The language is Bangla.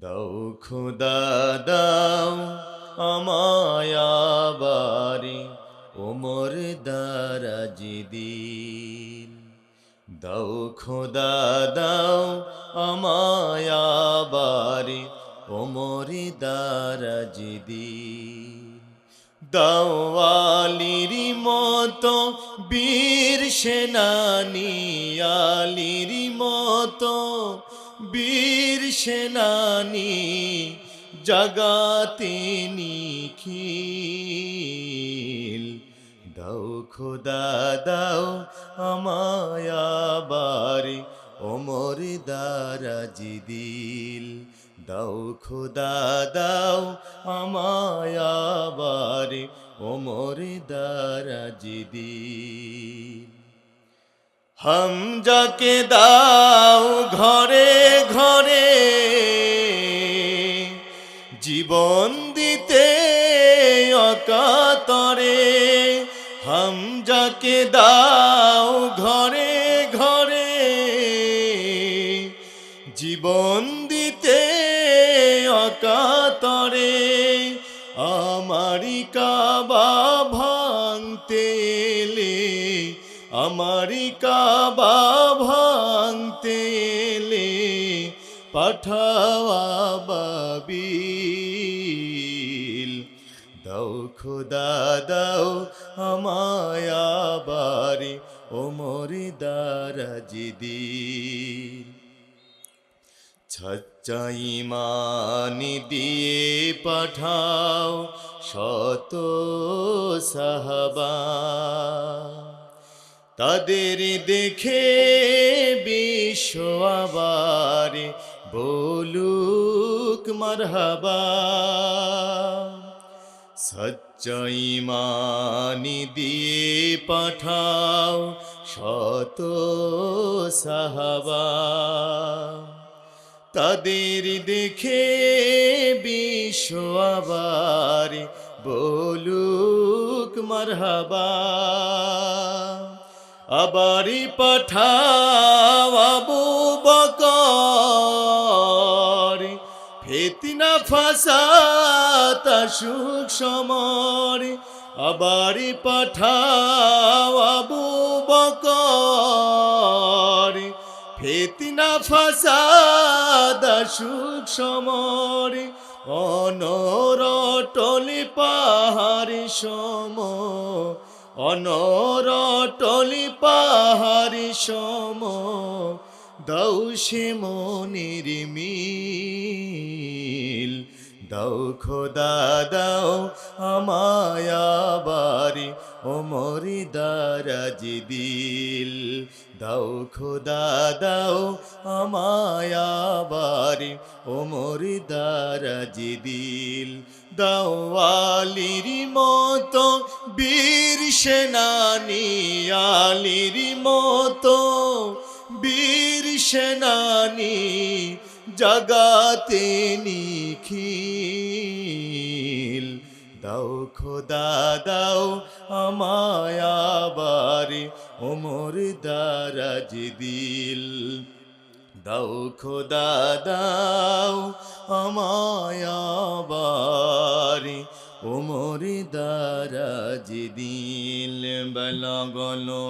দাও খুদা দাও আমায়াবারি ওমর দারাজি দিল। দাও খোদা দাও আমায়াবারি ওমর দারাজি দিল। দাওয়ালির মতো বীর সেনানি আলির মতো বীর সেনানি জগাতে নিখিল। দাও খোদা, দাও আমায়াবারি ওমর দারাজি দিল। দাও খোদা, দাও আমায়াবারি ওমর দারাজি দিল। হামজাকে দাও ঘরে ঘরে জীবন দিতে অকাতরে হামজাকে দাও ঘরে ঘরে জীবন দিতে অকাতরে আমারি কাবা ভাঙতে এলে আমারি কাবা ভাঙতে এলে পাঠাওয়া বাবিল। দাও খোদা, দাও আমায়াবারি ওমরি দারাজি দিল সচ্চাই মানি দিয়ে পাঠাও শত সাহাবা। তাদের দেখে বিশ্ব আবার বলুক মারহাবা। সচ্চাই মানি দিয়ে পাঠাও শত সাহাবা। তাদের দেখে বিশ্ব আবার বলুক মারহাবা। আবারই পাঠাও আবু বকর। ফেতিনা ফাসাত সুখ সমর। আবারই পাঠাও আবু বকর। ফেতিনা ফাসাদ সুখ সমর। অনরটলি পাহাড়ি সম অনরটলি পাহাড়ি সম, দাও সে মনির মিল। দাও খোদা, দাও আমায়াবারি ওমরি দারাজি দিল। দাও খোদা, দাও আমায়াবারি ওমরি দারাজি দিল। দাওয়ালির মতো বীর সেনানি আলির মতো, বীর সেনানি জগাতে নিখিল। দাও খোদা, দাও আমায়াবারি ওমর দারাজ দিল। দাও খোদা, দাও আমায়াবারি ওমর দারাজ দিল বলা গলো